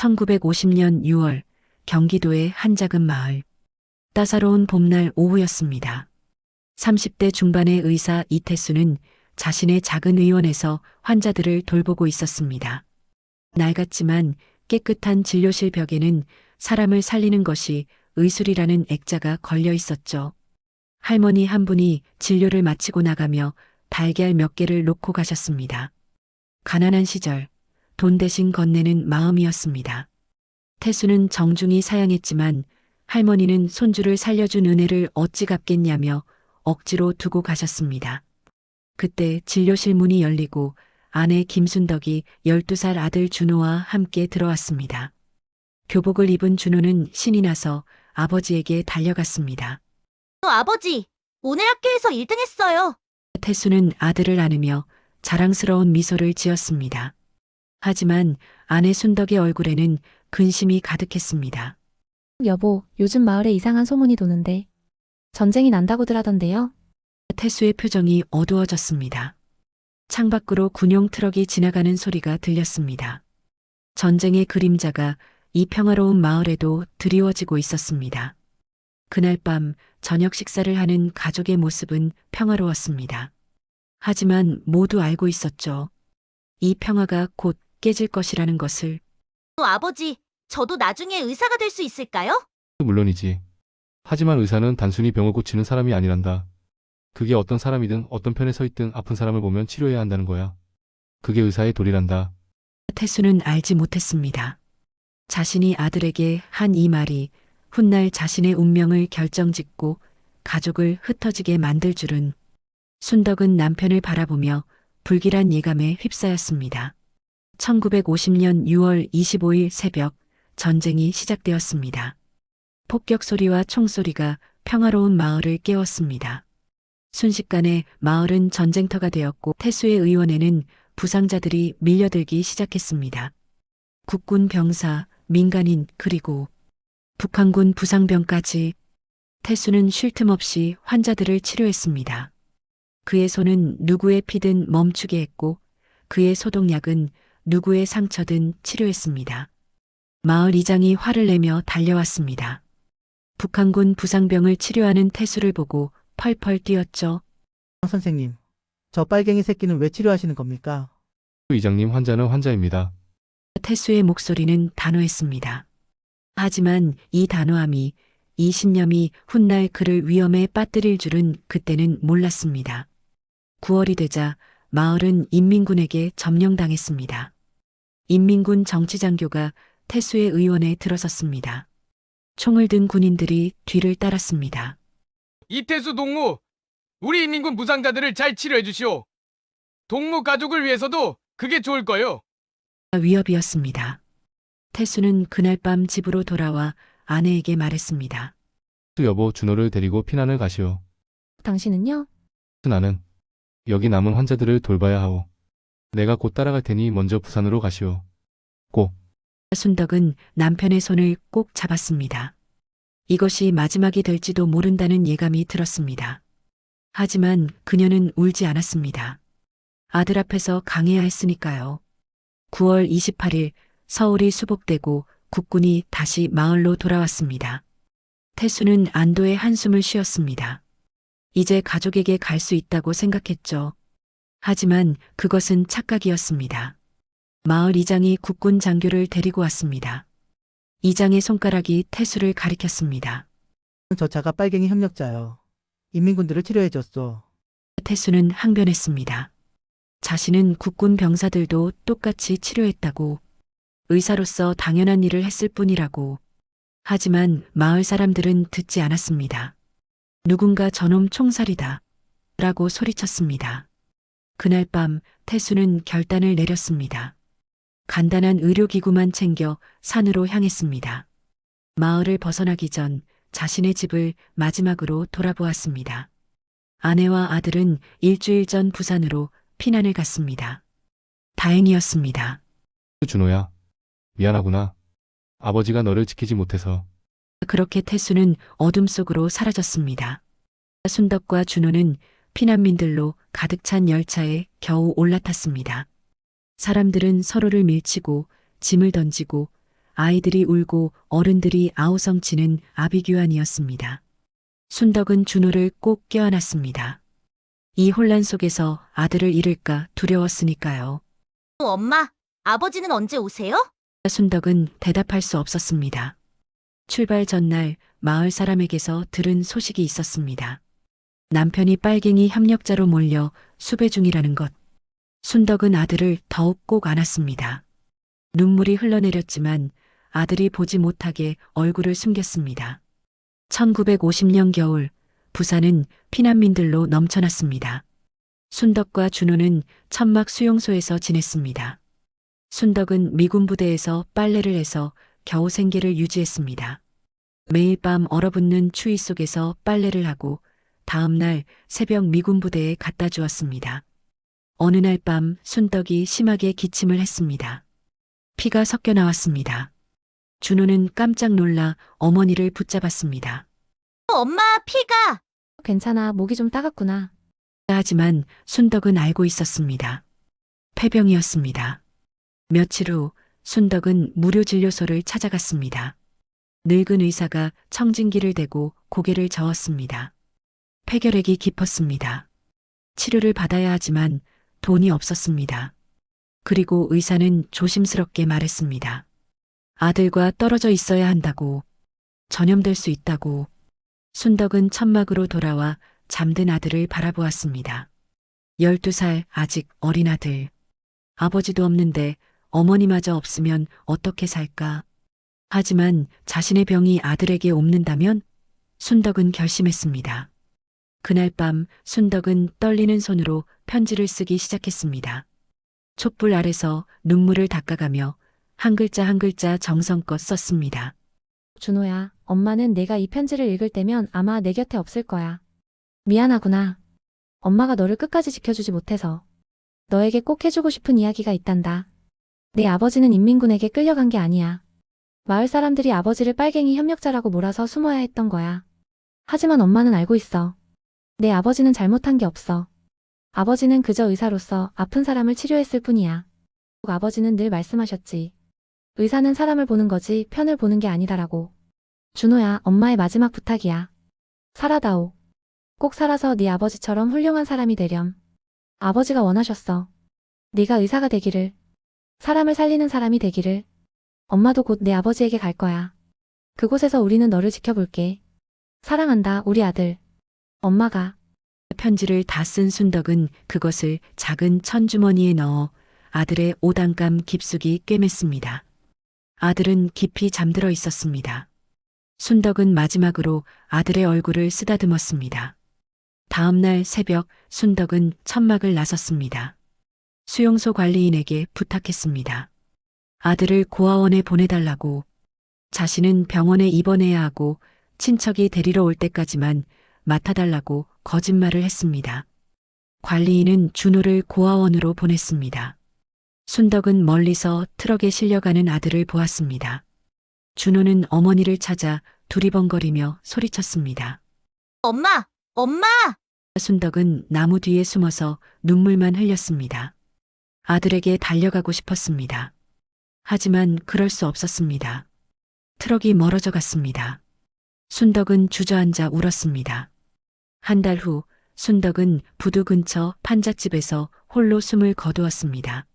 1950년 6월 경기도의 한 작은 마을. 따사로운 봄날 오후였습니다. 30대 중반의 의사 이태수는 자신의 작은 의원에서 환자들을 돌보고 있었습니다. 낡았지만 깨끗한 진료실 벽에는 사람을 살리는 것이 의술이라는 액자가 걸려 있었죠. 할머니 한 분이 진료를 마치고 나가며 달걀 몇 개를 놓고 가셨습니다. 가난한 시절 돈 대신 건네는 마음이었습니다. 태수는 정중히 사양했지만 할머니는 손주를 살려준 은혜를 어찌 갚겠냐며 억지로 두고 가셨습니다. 그때 진료실 문이 열리고 아내 김순덕이 12살 아들 준호와 함께 들어왔습니다. 교복을 입은 준호는 신이 나서 아버지에게 달려갔습니다. 어, 아버지, 오늘 학교에서 1등 했어요. 태수는 아들을 안으며 자랑스러운 미소를 지었습니다. 하지만 아내 순덕의 얼굴에는 근심이 가득했습니다. 여보, 요즘 마을에 이상한 소문이 도는데 전쟁이 난다고들 하던데요. 태수의 표정이 어두워졌습니다. 창밖으로 군용 트럭이 지나가는 소리가 들렸습니다. 전쟁의 그림자가 이 평화로운 마을에도 드리워지고 있었습니다. 그날 밤 저녁 식사를 하는 가족의 모습은 평화로웠습니다. 하지만 모두 알고 있었죠. 이 평화가 곧 깨질 것이라는 것을 어, 아버지, 저도 나중에 의사가 될 수 있을까요? 물론이지. 하지만 의사는 단순히 병을 고치는 사람이 아니란다. 그게 어떤 사람이든 어떤 편에 서 있든 아픈 사람을 보면 치료해야 한다는 거야. 그게 의사의 도리란다. 태수는 알지 못했습니다. 자신이 아들에게 한 이 말이 훗날 자신의 운명을 결정짓고 가족을 흩어지게 만들 줄은 순덕은 남편을 바라보며 불길한 예감에 휩싸였습니다. 1950년 6월 25일 새벽 전쟁이 시작되었습니다. 폭격 소리와 총소리가 평화로운 마을을 깨웠습니다. 순식간에 마을은 전쟁터가 되었고 태수의 의원에는 부상자들이 밀려들기 시작했습니다. 국군 병사, 민간인, 그리고 북한군 부상병까지 태수는 쉴 틈 없이 환자들을 치료했습니다. 그의 손은 누구의 피든 멈추게 했고 그의 소독약은 누구의 상처든 치료했습니다. 마을 이장이 화를 내며 달려왔습니다. 북한군 부상병을 치료하는 태수를 보고 펄펄 뛰었죠. 선생님, 저 빨갱이 새끼는 왜 치료하시는 겁니까? 의장님 환자는 환자입니다. 태수의 목소리는 단호했습니다. 하지만 이 단호함이 이 신념이 훗날 그를 위험에 빠뜨릴 줄은 그때는 몰랐습니다. 9월이 되자 마을은 인민군에게 점령당했습니다. 인민군 정치장교가 태수의 의원에 들어섰습니다. 총을 든 군인들이 뒤를 따랐습니다. 이태수 동무, 우리 인민군 부상자들을 잘 치료해 주시오. 동무 가족을 위해서도 그게 좋을 거요. 위협이었습니다. 태수는 그날 밤 집으로 돌아와 아내에게 말했습니다. 수 여보 준호를 데리고 피난을 가시오. 당신은요? 나는 여기 남은 환자들을 돌봐야 하오. 내가 곧 따라갈 테니 먼저 부산으로 가시오. 꼭 순덕은 남편의 손을 꼭 잡았습니다. 이것이 마지막이 될지도 모른다는 예감이 들었습니다. 하지만 그녀는 울지 않았습니다. 아들 앞에서 강해야 했으니까요. 9월 28일 서울이 수복되고 국군이 다시 마을로 돌아왔습니다. 태수는 안도의 한숨을 쉬었습니다. 이제 가족에게 갈 수 있다고 생각했죠. 하지만 그것은 착각이었습니다. 마을 이장이 국군 장교를 데리고 왔습니다. 이장의 손가락이 태수를 가리켰습니다. 저 자가 빨갱이 협력자요. 인민군들을 치료해줬어. 태수는 항변했습니다. 자신은 국군 병사들도 똑같이 치료했다고 의사로서 당연한 일을 했을 뿐이라고. 하지만 마을 사람들은 듣지 않았습니다. 누군가 저놈 총살이다. 라고 소리쳤습니다. 그날 밤 태수는 결단을 내렸습니다. 간단한 의료기구만 챙겨 산으로 향했습니다. 마을을 벗어나기 전 자신의 집을 마지막으로 돌아보았습니다. 아내와 아들은 일주일 전 부산으로 피난을 갔습니다. 다행이었습니다. 준호야. 미안하구나. 아버지가 너를 지키지 못해서 그렇게 태수는 어둠 속으로 사라졌습니다. 순덕과 준호는 피난민들로 가득 찬 열차에 겨우 올라탔습니다. 사람들은 서로를 밀치고 짐을 던지고 아이들이 울고 어른들이 아우성치는 아비규환이었습니다. 순덕은 준호를 꼭 껴안았습니다. 이 혼란 속에서 아들을 잃을까 두려웠으니까요. 엄마, 아버지는 언제 오세요? 순덕은 대답할 수 없었습니다. 출발 전날 마을 사람에게서 들은 소식이 있었습니다. 남편이 빨갱이 협력자로 몰려 수배 중이라는 것. 순덕은 아들을 더욱 꼭 안았습니다. 눈물이 흘러내렸지만 아들이 보지 못하게 얼굴을 숨겼습니다. 1950년 겨울 부산은 피난민들로 넘쳐났습니다. 순덕과 준호는 천막 수용소에서 지냈습니다. 순덕은 미군 부대에서 빨래를 해서 겨우 생계를 유지했습니다. 매일 밤 얼어붙는 추위 속에서 빨래를 하고 다음 날 새벽 미군 부대에 갖다 주었습니다. 어느 날 밤 순덕이 심하게 기침을 했습니다. 피가 섞여 나왔습니다. 준호는 깜짝 놀라 어머니를 붙잡았습니다. 엄마, 피가! 괜찮아, 목이 좀 따갑구나. 하지만 순덕은 알고 있었습니다. 폐병이었습니다. 며칠 후 순덕은 무료 진료소를 찾아갔습니다. 늙은 의사가 청진기를 대고 고개를 저었습니다. 폐결핵이 깊었습니다. 치료를 받아야 하지만 돈이 없었습니다. 그리고 의사는 조심스럽게 말했습니다. 아들과 떨어져 있어야 한다고, 전염될 수 있다고. 순덕은 천막으로 돌아와 잠든 아들을 바라보았습니다. 12살 아직 어린 아들. 아버지도 없는데 어머니마저 없으면 어떻게 살까? 하지만 자신의 병이 아들에게 옮는다면 순덕은 결심했습니다. 그날 밤 순덕은 떨리는 손으로 편지를 쓰기 시작했습니다. 촛불 아래서 눈물을 닦아가며 한 글자 한 글자 정성껏 썼습니다. 준호야, 엄마는 내가 이 편지를 읽을 때면 아마 내 곁에 없을 거야. 미안하구나. 엄마가 너를 끝까지 지켜주지 못해서. 너에게 꼭 해주고 싶은 이야기가 있단다. 내 아버지는 인민군에게 끌려간 게 아니야. 마을 사람들이 아버지를 빨갱이 협력자라고 몰아서 숨어야 했던 거야. 하지만 엄마는 알고 있어. 내 아버지는 잘못한 게 없어. 아버지는 그저 의사로서 아픈 사람을 치료했을 뿐이야. 아버지는 늘 말씀하셨지. 의사는 사람을 보는 거지 편을 보는 게 아니다라고. 준호야, 엄마의 마지막 부탁이야. 살아다오. 꼭 살아서 네 아버지처럼 훌륭한 사람이 되렴. 아버지가 원하셨어. 네가 의사가 되기를. 사람을 살리는 사람이 되기를. 엄마도 곧 내 아버지에게 갈 거야. 그곳에서 우리는 너를 지켜볼게. 사랑한다, 우리 아들. 엄마가. 편지를 다 쓴 순덕은 그것을 작은 천주머니에 넣어 아들의 오단감 깊숙이 꿰맸습니다. 아들은 깊이 잠들어 있었습니다. 순덕은 마지막으로 아들의 얼굴을 쓰다듬었습니다. 다음 날 새벽 순덕은 천막을 나섰습니다. 수용소 관리인에게 부탁했습니다. 아들을 고아원에 보내달라고 자신은 병원에 입원해야 하고 친척이 데리러 올 때까지만 맡아달라고 거짓말을 했습니다. 관리인은 준호를 고아원으로 보냈습니다. 순덕은 멀리서 트럭에 실려가는 아들을 보았습니다. 준호는 어머니를 찾아 두리번거리며 소리쳤습니다. 엄마, 엄마! 순덕은 나무 뒤에 숨어서 눈물만 흘렸습니다. 아들에게 달려가고 싶었습니다. 하지만 그럴 수 없었습니다. 트럭이 멀어져 갔습니다. 순덕은 주저앉아 울었습니다. 한 달 후 순덕은 부두 근처 판잣집에서 홀로 숨을 거두었습니다.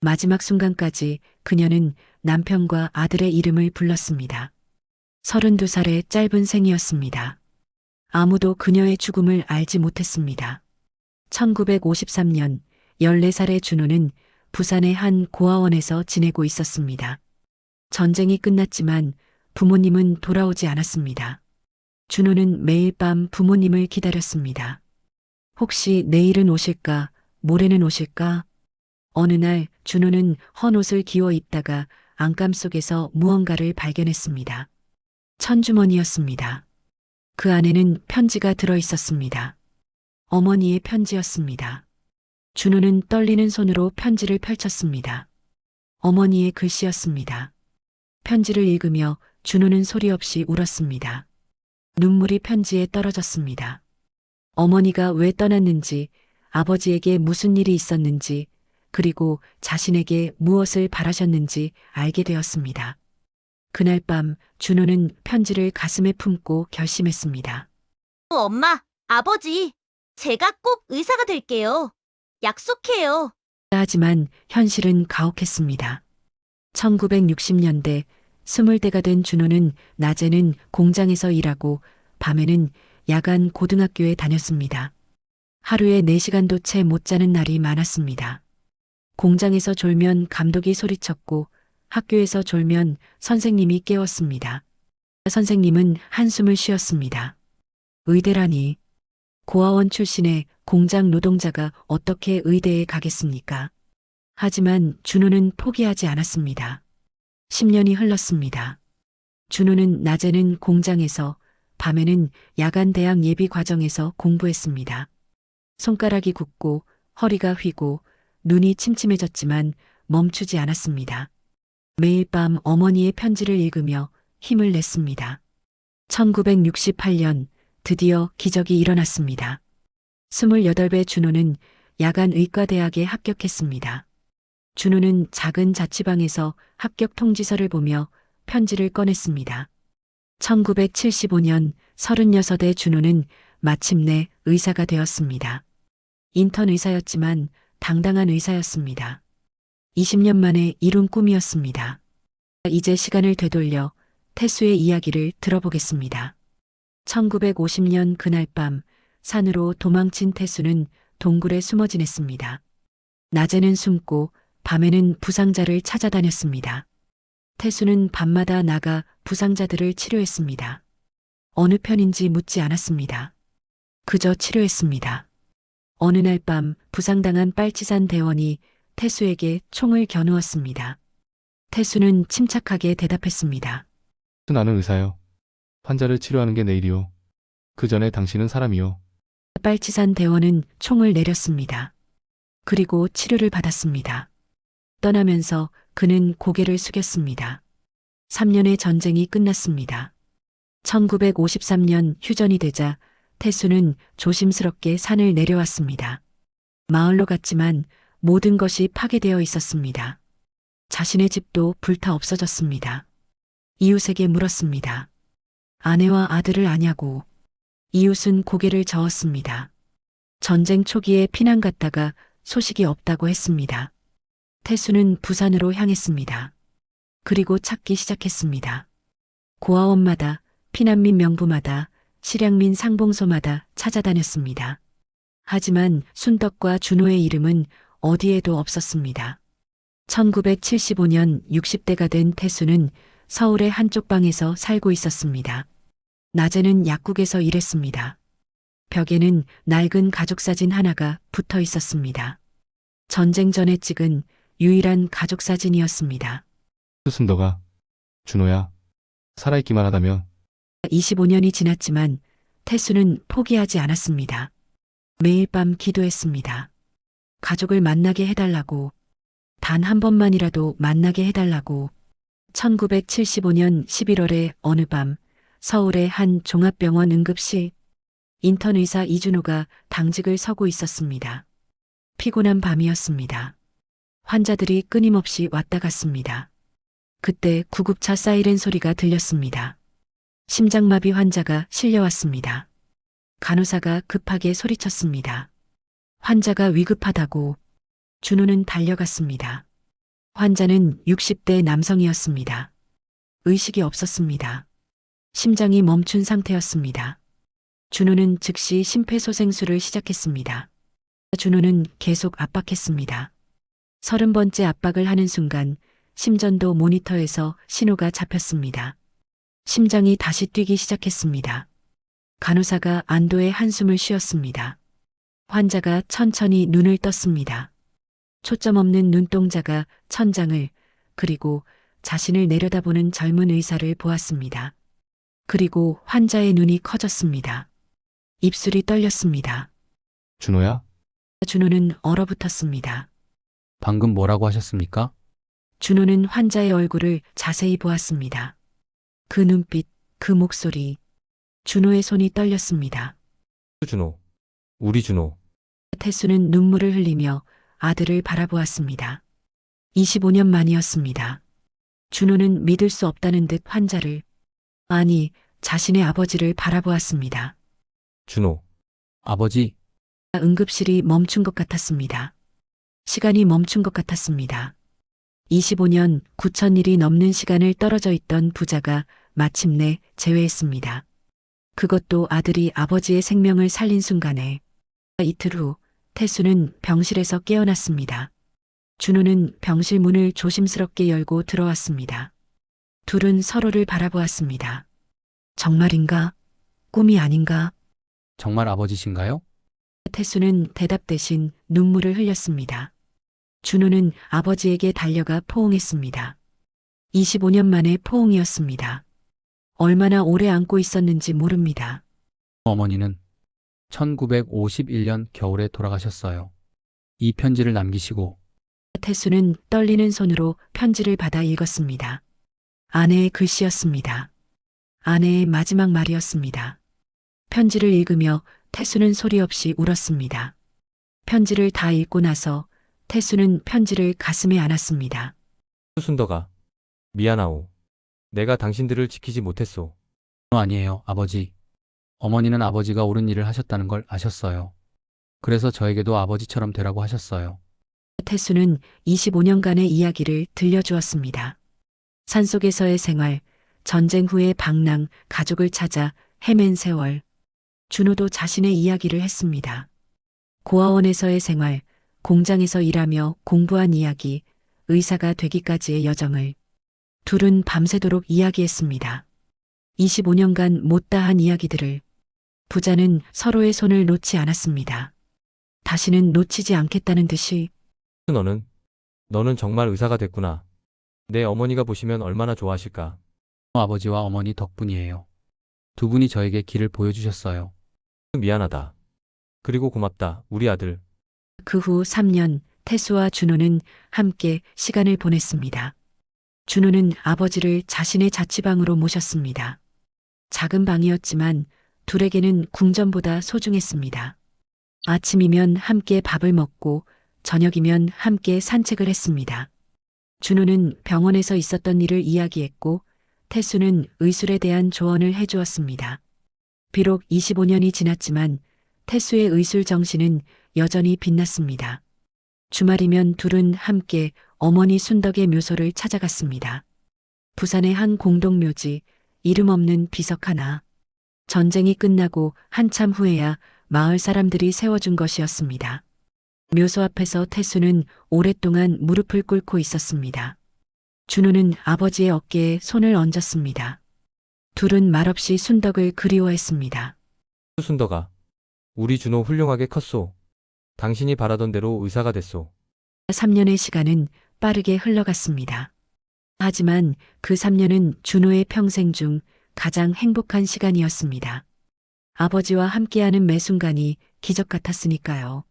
마지막 순간까지 그녀는 남편과 아들의 이름을 불렀습니다. 32살의 짧은 생이었습니다. 아무도 그녀의 죽음을 알지 못했습니다. 1953년 14살의 준호는 부산의 한 고아원에서 지내고 있었습니다. 전쟁이 끝났지만 부모님은 돌아오지 않았습니다. 준호는 매일 밤 부모님을 기다렸습니다. 혹시 내일은 오실까, 모레는 오실까? 어느 날 준호는 헌 옷을 기워 입다가 안감 속에서 무언가를 발견했습니다. 천주머니였습니다. 그 안에는 편지가 들어 있었습니다. 어머니의 편지였습니다. 준호는 떨리는 손으로 편지를 펼쳤습니다. 어머니의 글씨였습니다. 편지를 읽으며 준호는 소리 없이 울었습니다. 눈물이 편지에 떨어졌습니다. 어머니가 왜 떠났는지, 아버지에게 무슨 일이 있었는지, 그리고 자신에게 무엇을 바라셨는지 알게 되었습니다. 그날 밤 준호는 편지를 가슴에 품고 결심했습니다. 어, 엄마, 아버지, 제가 꼭 의사가 될게요. 약속해요. 하지만 현실은 가혹했습니다. 1960년대 스물 대가 된 준호는 낮에는 공장에서 일하고 밤에는 야간 고등학교에 다녔습니다. 하루에 4시간도 채 못 자는 날이 많았습니다. 공장에서 졸면 감독이 소리쳤고 학교에서 졸면 선생님이 깨웠습니다. 선생님은 한숨을 쉬었습니다. 의대라니 고아원 출신의 공장 노동자가 어떻게 의대에 가겠습니까? 하지만 준호는 포기하지 않았습니다. 10년이 흘렀습니다. 준호는 낮에는 공장에서 밤에는 야간 대학 예비 과정에서 공부했습니다. 손가락이 굳고 허리가 휘고 눈이 침침해졌지만 멈추지 않았습니다. 매일 밤 어머니의 편지를 읽으며 힘을 냈습니다. 1968년 드디어 기적이 일어났습니다. 28배 준호는 야간 의과대학에 합격했습니다. 준호는 작은 자취방에서 합격 통지서를 보며 편지를 꺼냈습니다. 1975년 36의 준호는 마침내 의사가 되었습니다. 인턴 의사였지만 당당한 의사였습니다. 20년 만에 이룬 꿈이었습니다. 이제 시간을 되돌려 태수의 이야기를 들어보겠습니다. 1950년 그날 밤 산으로 도망친 태수는 동굴에 숨어 지냈습니다. 낮에는 숨고 밤에는 부상자를 찾아다녔습니다. 태수는 밤마다 나가 부상자들을 치료했습니다. 어느 편인지 묻지 않았습니다. 그저 치료했습니다. 어느 날 밤 부상당한 빨치산 대원이 태수에게 총을 겨누었습니다. 태수는 침착하게 대답했습니다. 나는 의사요. 환자를 치료하는 게 내 일이요. 그 전에 당신은 사람이요. 빨치산 대원은 총을 내렸습니다. 그리고 치료를 받았습니다. 떠나면서 그는 고개를 숙였습니다. 3년의 전쟁이 끝났습니다. 1953년 휴전이 되자 태수는 조심스럽게 산을 내려왔습니다. 마을로 갔지만 모든 것이 파괴되어 있었습니다. 자신의 집도 불타 없어졌습니다. 이웃에게 물었습니다. 아내와 아들을 아냐고. 이웃은 고개를 저었습니다. 전쟁 초기에 피난 갔다가 소식이 없다고 했습니다. 태수는 부산으로 향했습니다. 그리고 찾기 시작했습니다. 고아원마다, 피난민 명부마다, 실향민 상봉소마다 찾아다녔습니다. 하지만 순덕과 준호의 이름은 어디에도 없었습니다. 1975년 60대가 된 태수는 서울의 한쪽 방에서 살고 있었습니다. 낮에는 약국에서 일했습니다. 벽에는 낡은 가족 사진 하나가 붙어 있었습니다. 전쟁 전에 찍은 유일한 가족 사진이었습니다. 순덕아. 준호야. 살아있기만 하다면 25년이 지났지만 태수는 포기하지 않았습니다. 매일 밤 기도했습니다. 가족을 만나게 해달라고, 단 한 번만이라도 만나게 해달라고. 1975년 11월에 어느 밤 서울의 한 종합병원 응급실 인턴 의사 이준호가 당직을 서고 있었습니다. 피곤한 밤이었습니다. 환자들이 끊임없이 왔다 갔습니다. 그때 구급차 사이렌 소리가 들렸습니다. 심장마비 환자가 실려왔습니다. 간호사가 급하게 소리쳤습니다. 환자가 위급하다고 준호는 달려갔습니다. 환자는 60대 남성이었습니다. 의식이 없었습니다. 심장이 멈춘 상태였습니다. 준호는 즉시 심폐소생술을 시작했습니다. 준호는 계속 압박했습니다. 서른 번째 압박을 하는 순간 심전도 모니터에서 신호가 잡혔습니다. 심장이 다시 뛰기 시작했습니다. 간호사가 안도의 한숨을 쉬었습니다. 환자가 천천히 눈을 떴습니다. 초점 없는 눈동자가 천장을 그리고 자신을 내려다보는 젊은 의사를 보았습니다. 그리고 환자의 눈이 커졌습니다. 입술이 떨렸습니다. 준호야. 준호는 얼어붙었습니다. 방금 뭐라고 하셨습니까? 준호는 환자의 얼굴을 자세히 보았습니다. 그 눈빛, 그 목소리. 준호의 손이 떨렸습니다. 준호. 우리 준호. 태수는 눈물을 흘리며 아들을 바라보았습니다. 25년 만이었습니다. 준호는 믿을 수 없다는 듯 환자를, 아니, 자신의 아버지를 바라보았습니다. 준호. 아버지, 응급실이 멈춘 것 같았습니다. 시간이 멈춘 것 같았습니다. 25년 9천 일이 넘는 시간을 떨어져 있던 부자가 마침내 재회했습니다. 그것도 아들이 아버지의 생명을 살린 순간에 이틀 후 태수는 병실에서 깨어났습니다. 준호는 병실 문을 조심스럽게 열고 들어왔습니다. 둘은 서로를 바라보았습니다. 정말인가? 꿈이 아닌가? 정말 아버지신가요? 태수는 대답 대신 눈물을 흘렸습니다. 준호는 아버지에게 달려가 포옹했습니다. 25년 만에 포옹이었습니다. 얼마나 오래 안고 있었는지 모릅니다. 어머니는 1951년 겨울에 돌아가셨어요. 이 편지를 남기시고 태수는 떨리는 손으로 편지를 받아 읽었습니다. 아내의 글씨였습니다. 아내의 마지막 말이었습니다. 편지를 읽으며 태수는 소리 없이 울었습니다. 편지를 다 읽고 나서 태수는 편지를 가슴에 안았습니다. 순덕아, 미안하오. 내가 당신들을 지키지 못했소. 아니에요, 아버지. 어머니는 아버지가 옳은 일을 하셨다는 걸 아셨어요. 그래서 저에게도 아버지처럼 되라고 하셨어요. 태수는 25년간의 이야기를 들려주었습니다. 산속에서의 생활, 전쟁 후의 방랑, 가족을 찾아 헤맨 세월. 준호도 자신의 이야기를 했습니다. 고아원에서의 생활, 공장에서 일하며 공부한 이야기, 의사가 되기까지의 여정을. 둘은 밤새도록 이야기했습니다. 25년간 못다한 이야기들을. 부자는 서로의 손을 놓지 않았습니다. 다시는 놓치지 않겠다는 듯이 너는, 너는 정말 의사가 됐구나. 내 어머니가 보시면 얼마나 좋아하실까. 아버지와 어머니 덕분이에요. 두 분이 저에게 길을 보여주셨어요. 미안하다. 그리고 고맙다, 우리 아들. 그 후 3년 태수와 준호는 함께 시간을 보냈습니다. 준호는 아버지를 자신의 자취방으로 모셨습니다. 작은 방이었지만 둘에게는 궁전보다 소중했습니다. 아침이면 함께 밥을 먹고 저녁이면 함께 산책을 했습니다. 준호는 병원에서 있었던 일을 이야기했고 태수는 의술에 대한 조언을 해주었습니다. 비록 25년이 지났지만 태수의 의술 정신은 여전히 빛났습니다. 주말이면 둘은 함께 어머니 순덕의 묘소를 찾아갔습니다. 부산의 한 공동묘지, 이름 없는 비석 하나. 전쟁이 끝나고 한참 후에야 마을 사람들이 세워준 것이었습니다. 묘소 앞에서 태수는 오랫동안 무릎을 꿇고 있었습니다. 준호는 아버지의 어깨에 손을 얹었습니다. 둘은 말없이 순덕을 그리워했습니다. 순덕아, 우리 준호 훌륭하게 컸소. 당신이 바라던 대로 의사가 됐소. 3년의 시간은 빠르게 흘러갔습니다. 하지만 그 3년은 준호의 평생 중 가장 행복한 시간이었습니다. 아버지와 함께하는 매 순간이 기적 같았으니까요.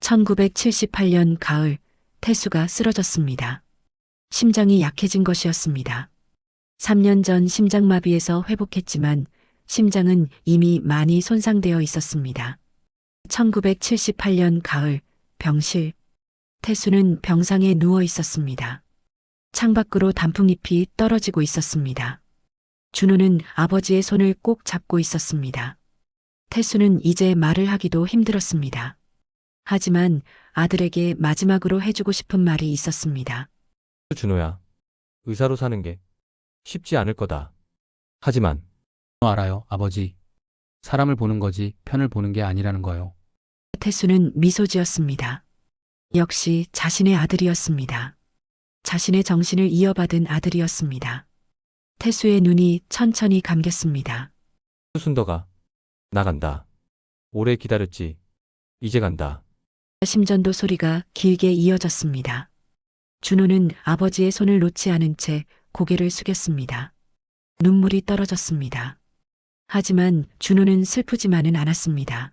1978년 가을, 태수가 쓰러졌습니다. 심장이 약해진 것이었습니다. 3년 전 심장마비에서 회복했지만 심장은 이미 많이 손상되어 있었습니다. 1978년 가을, 병실. 태수는 병상에 누워 있었습니다. 창밖으로 단풍잎이 떨어지고 있었습니다. 준호는 아버지의 손을 꼭 잡고 있었습니다. 태수는 이제 말을 하기도 힘들었습니다. 하지만 아들에게 마지막으로 해주고 싶은 말이 있었습니다. 준호야, 의사로 사는 게 쉽지 않을 거다. 하지만 알아요, 아버지. 사람을 보는 거지 편을 보는 게 아니라는 거요. 태수는 미소 지었습니다. 역시 자신의 아들이었습니다. 자신의 정신을 이어받은 아들이었습니다. 태수의 눈이 천천히 감겼습니다. 순덕아, 나 간다. 오래 기다렸지. 이제 간다. 심전도 소리가 길게 이어졌습니다. 준호는 아버지의 손을 놓지 않은 채 고개를 숙였습니다. 눈물이 떨어졌습니다. 하지만 준호는 슬프지만은 않았습니다.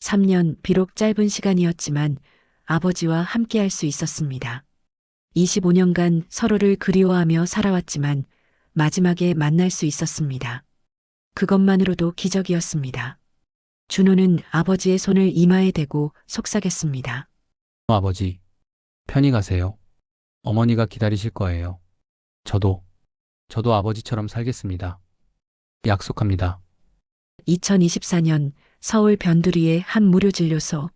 3년 비록 짧은 시간이었지만 아버지와 함께할 수 있었습니다. 25년간 서로를 그리워하며 살아왔지만 마지막에 만날 수 있었습니다. 그것만으로도 기적이었습니다. 준호는 아버지의 손을 이마에 대고 속삭였습니다. 아버지, 편히 가세요. 어머니가 기다리실 거예요. 저도, 저도 아버지처럼 살겠습니다. 약속합니다. 2024년 서울 변두리의 한 무료진료소.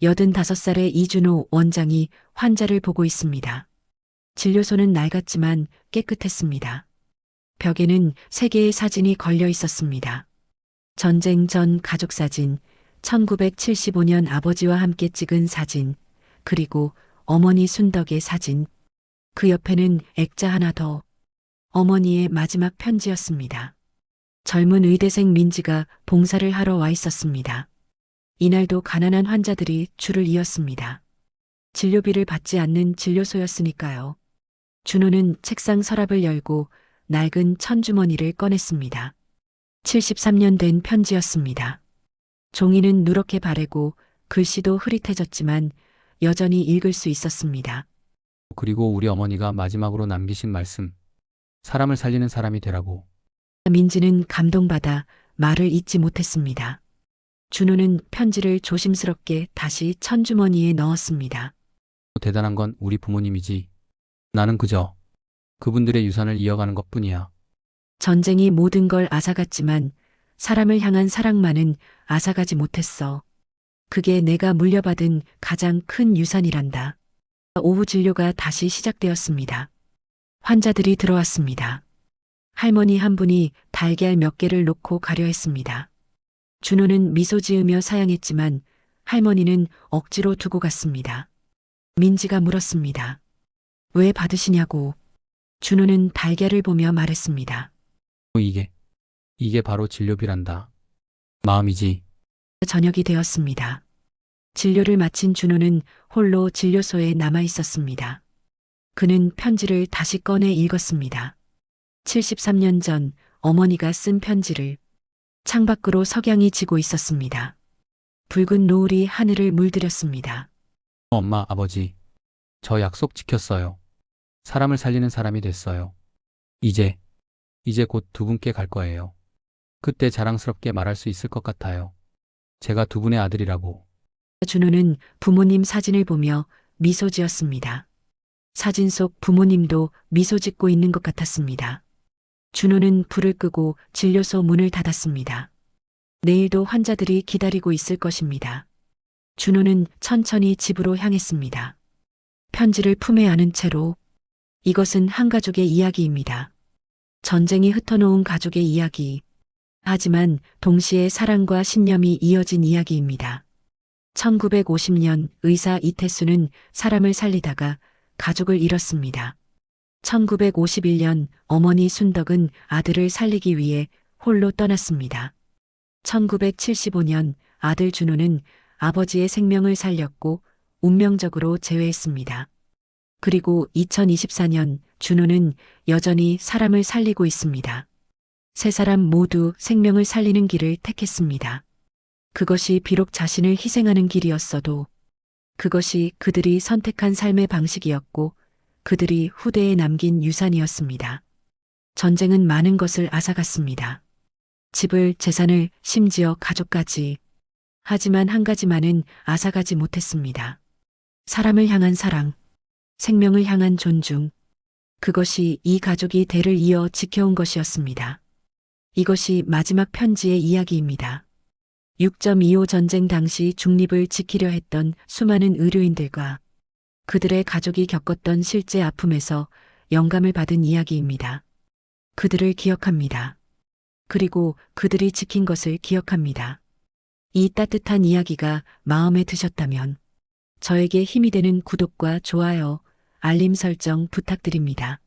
85살의 이준호 원장이 환자를 보고 있습니다. 진료소는 낡았지만 깨끗했습니다. 벽에는 세 개의 사진이 걸려 있었습니다. 전쟁 전 가족 사진, 1975년 아버지와 함께 찍은 사진, 그리고 어머니 순덕의 사진. 그 옆에는 액자 하나 더. 어머니의 마지막 편지였습니다. 젊은 의대생 민지가 봉사를 하러 와 있었습니다. 이날도 가난한 환자들이 줄을 이었습니다. 진료비를 받지 않는 진료소였으니까요. 준호는 책상 서랍을 열고 낡은 천주머니를 꺼냈습니다. 73년 된 편지였습니다. 종이는 누렇게 바래고 글씨도 흐릿해졌지만 여전히 읽을 수 있었습니다. 그리고 우리 어머니가 마지막으로 남기신 말씀. 사람을 살리는 사람이 되라고. 민지는 감동받아 말을 잇지 못했습니다. 준호는 편지를 조심스럽게 다시 천주머니에 넣었습니다. 대단한 건 우리 부모님이지. 나는 그저 그분들의 유산을 이어가는 것 뿐이야. 전쟁이 모든 걸 앗아갔지만 사람을 향한 사랑만은 앗아가지 못했어. 그게 내가 물려받은 가장 큰 유산이란다. 오후 진료가 다시 시작되었습니다. 환자들이 들어왔습니다. 할머니 한 분이 달걀 몇 개를 놓고 가려 했습니다. 준호는 미소 지으며 사양했지만 할머니는 억지로 두고 갔습니다. 민지가 물었습니다. 왜 받으시냐고. 준호는 달걀을 보며 말했습니다. 이게, 이게 바로 진료비란다. 마음이지. 저녁이 되었습니다. 진료를 마친 준호는 홀로 진료소에 남아 있었습니다. 그는 편지를 다시 꺼내 읽었습니다. 73년 전 어머니가 쓴 편지를 창밖으로 석양이 지고 있었습니다. 붉은 노을이 하늘을 물들였습니다. 엄마, 아버지. 저 약속 지켰어요. 사람을 살리는 사람이 됐어요. 이제, 이제 곧 두 분께 갈 거예요. 그때 자랑스럽게 말할 수 있을 것 같아요. 제가 두 분의 아들이라고. 준호는 부모님 사진을 보며 미소 지었습니다. 사진 속 부모님도 미소 짓고 있는 것 같았습니다. 준호는 불을 끄고 진료소 문을 닫았습니다. 내일도 환자들이 기다리고 있을 것입니다. 준호는 천천히 집으로 향했습니다. 편지를 품에 안은 채로 이것은 한 가족의 이야기입니다. 전쟁이 흩어놓은 가족의 이야기. 하지만 동시에 사랑과 신념이 이어진 이야기입니다. 1950년 의사 이태수는 사람을 살리다가 가족을 잃었습니다. 1951년 어머니 순덕은 아들을 살리기 위해 홀로 떠났습니다. 1975년 아들 준호는 아버지의 생명을 살렸고 운명적으로 제외했습니다. 그리고 2024년 준호는 여전히 사람을 살리고 있습니다. 세 사람 모두 생명을 살리는 길을 택했습니다. 그것이 비록 자신을 희생하는 길이었어도 그것이 그들이 선택한 삶의 방식이었고 그들이 후대에 남긴 유산이었습니다. 전쟁은 많은 것을 앗아갔습니다. 집을, 재산을, 심지어 가족까지. 하지만 한 가지만은 앗아가지 못했습니다. 사람을 향한 사랑, 생명을 향한 존중. 그것이 이 가족이 대를 이어 지켜온 것이었습니다. 이것이 마지막 편지의 이야기입니다. 6.25 전쟁 당시 중립을 지키려 했던 수많은 의료인들과 그들의 가족이 겪었던 실제 아픔에서 영감을 받은 이야기입니다. 그들을 기억합니다. 그리고 그들이 지킨 것을 기억합니다. 이 따뜻한 이야기가 마음에 드셨다면 저에게 힘이 되는 구독과 좋아요, 알림 설정 부탁드립니다.